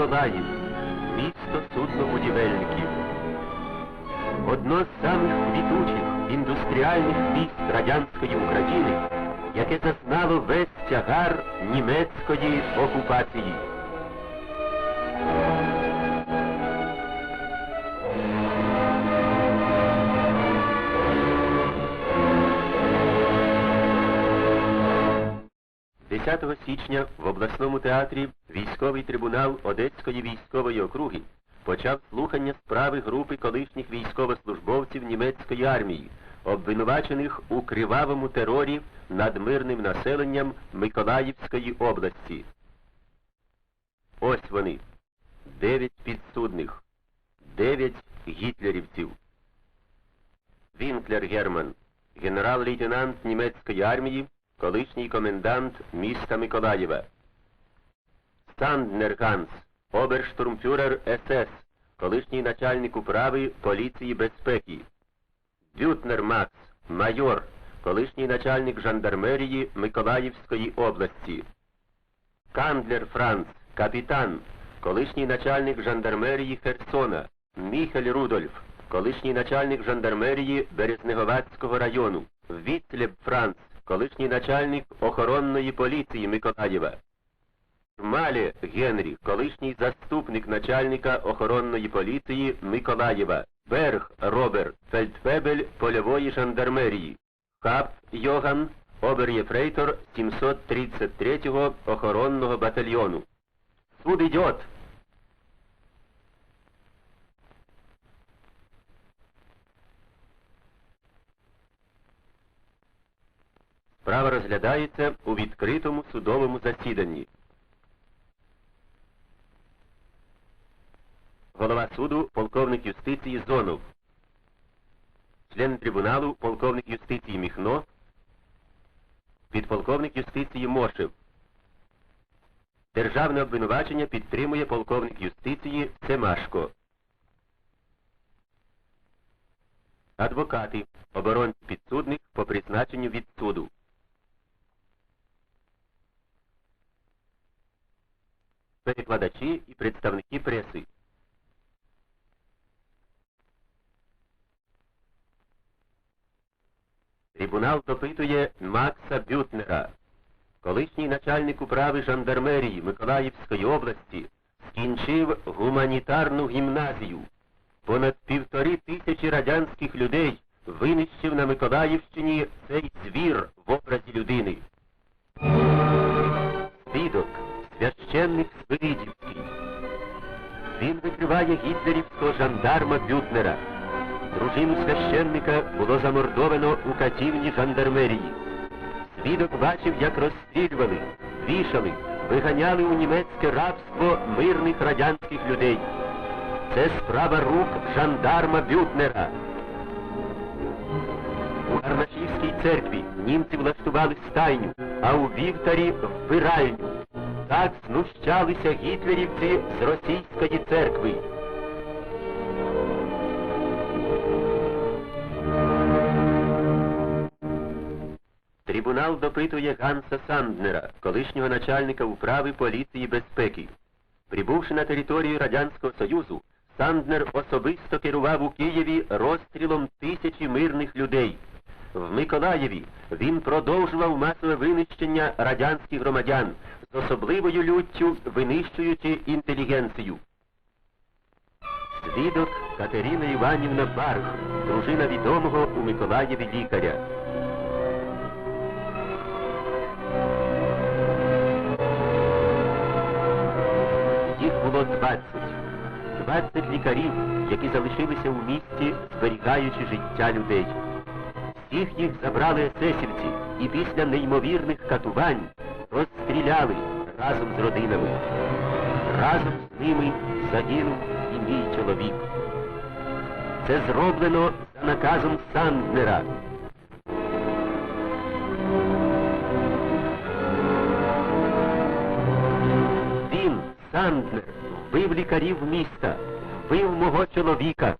Миколаїв, місто суднобудівельників. Одно з самих квітучих індустріальних міст радянської України, яке зазнало весь тягар німецької окупації. – 10 січня в обласному театрі військовий трибунал Одеської військової округи почав слухання справи групи колишніх військовослужбовців німецької армії, обвинувачених у кривавому терорі над мирним населенням Миколаївської області. Ось вони. Дев'ять підсудних, дев'ять гітлерівців. Вінклер Герман, генерал-лейтенант німецької армії, колишній комендант міста Миколаєва. Санднер Ганс, оберштурмфюрер СС, колишній начальник управи поліції безпеки. Бютнер Макс, майор, колишній начальник жандармерії Миколаївської області. Кандлер Франц, капітан, колишній начальник жандармерії Херсона. Міхель Рудольф, колишній начальник жандармерії Березнеговацького району. Вітлеб Франц, колишній начальник охоронної поліції Миколаєва. Мале Генрі, колишній заступник начальника охоронної поліції Миколаєва. Берг Роберт, фельдфебель польової жандармерії. Кап Йоган, обер-єфрейтор 733-го охоронного батальйону. Суд ідет! Справа розглядається у відкритому судовому засіданні. Суду полковник юстиції Зонов. Член трибуналу полковник юстиції Міхно. Підполковник юстиції Мошев. Державне обвинувачення підтримує полковник юстиції Семашко. Адвокати, оборонці підсудних по призначенню від суду. Перекладачі і представники преси. Трибунал допитує Макса Бютнера, колишній начальник управи жандармерії Миколаївської області, скінчив гуманітарну гімназію. Понад півтори тисячі радянських людей винищив на Миколаївщині цей звір в образі людини. Свідок, священник Свиридівський. Він викриває гітлерівського жандарма Бютнера. Дружину священника було замордовано у катівні жандармерії. Свідок бачив, як розстрілювали, вішали, виганяли у німецьке рабство мирних радянських людей. Це справа рук жандарма Бютнера. У Гарнашівській церкві німці влаштували стайню, а у Вівтарі вбиральню. Так знущалися гітлерівці з російської церкви. Трибунал допитує Ганса Санднера, колишнього начальника управи поліції безпеки. Прибувши на територію Радянського Союзу, Санднер особисто керував у Києві розстрілом тисячі мирних людей. В Миколаєві він продовжував масове винищення радянських громадян, з особливою люттю винищуючи інтелігенцію. Свідок Катерина Іванівна Барг, дружина відомого у Миколаєві лікаря. Було 20. 20 лікарів, які залишилися у місті, зберігаючи життя людей. Всіх їх забрали есесівці і після неймовірних катувань розстріляли разом з родинами. Разом з ними загинув і мій чоловік. Це зроблено за наказом Санднера. Він, Санднер, вбив лікарів міста, вбив мого чоловіка.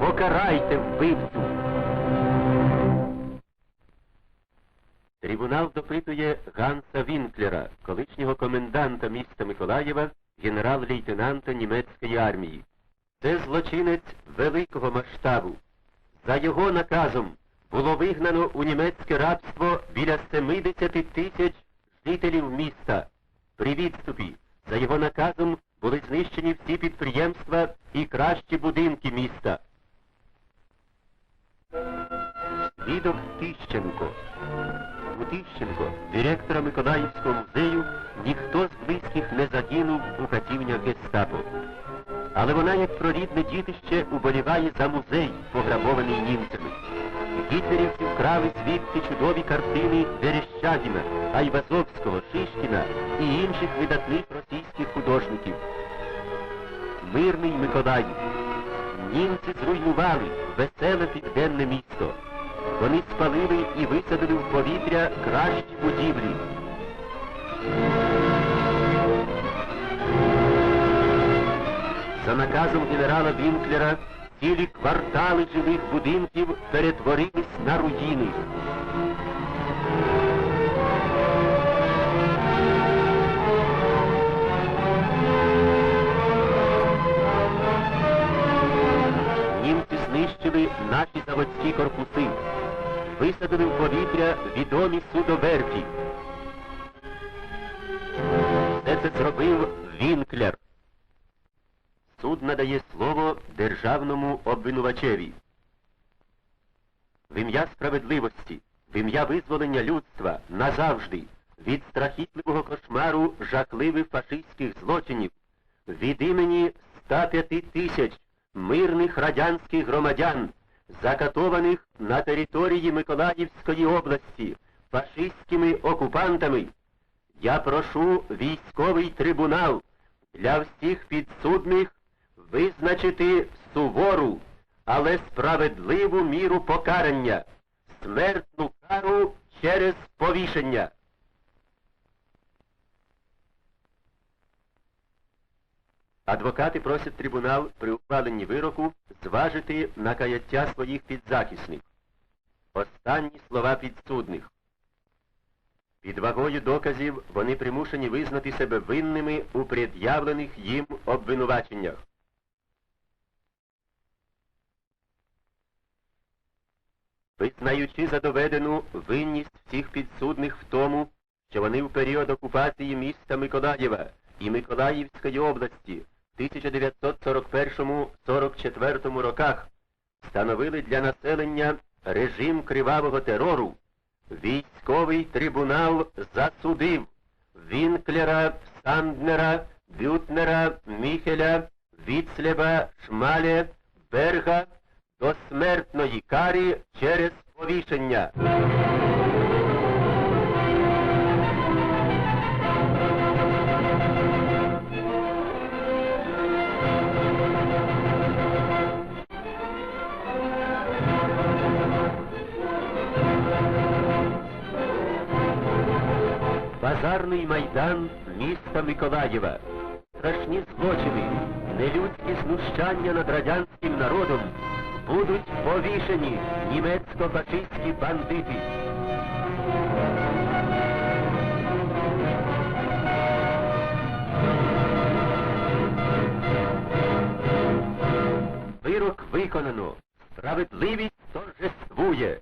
Покарайте вбивцю. Трибунал допитує Ганса Вінклера, колишнього коменданта міста Миколаєва, генерал-лейтенанта німецької армії. Це злочинець великого масштабу. За його наказом було вигнано у німецьке рабство біля 70 тисяч жителів міста. При відступі за його наказом були знищені всі підприємства і кращі будинки міста. Свідок Тищенко. У Тищенко, директора Миколаївського музею, ніхто з близьких не загинув у катівнях гестапо. Але вона, як прорідне дітище, уболіває за музей, пограбований німцями. Гітлерівці вкрали звідти чудові картини Верещагіна, Айвазовського, Шишкіна і інших видатних російських художників. Мирний Миколаїв. Німці зруйнували веселе південне місто. Вони спалили і висадили в повітря кращі будівлі. За наказом генерала Вінклера цілі квартали жилих будинків перетворились на руїни. Німці знищили наші заводські корпуси, висадили в повітря відомі судоверфі. Все це зробив Вінклер. Суд надає слово державному обвинувачеві. В ім'я справедливості, в ім'я визволення людства назавжди від страхітливого кошмару жахливих фашистських злочинів, від імені 105 тисяч мирних радянських громадян, закатованих на території Миколаївської області фашистськими окупантами, я прошу військовий трибунал для всіх підсудних визначити сувору, але справедливу міру покарання, смертну кару через повішення. Адвокати просять трибунал при ухваленні вироку зважити на каяття своїх підзахисних. Останні слова підсудних. Під вагою доказів вони примушені визнати себе винними у пред'явлених їм обвинуваченнях. Визнаючи за доведену винність всіх підсудних в тому, що вони в період окупації міста Миколаєва і Миколаївської області в 1941-44 роках встановили для населення режим кривавого терору, військовий трибунал засудив Вінклера, Санднера, Бютнера, Міхеля, Віцлеба, Шмаля, Берга до смертної карі через повішення. Базарний майдан міста Миколаєва. Страшні злочини, нелюдські знущання над радянським народом будуть повішені німецько-фашистські бандити. Вирок виконано. Справедливість торжествує.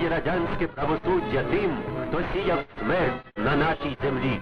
покарає радянське правосуддя тим, хто сіяв смерть на нашій землі.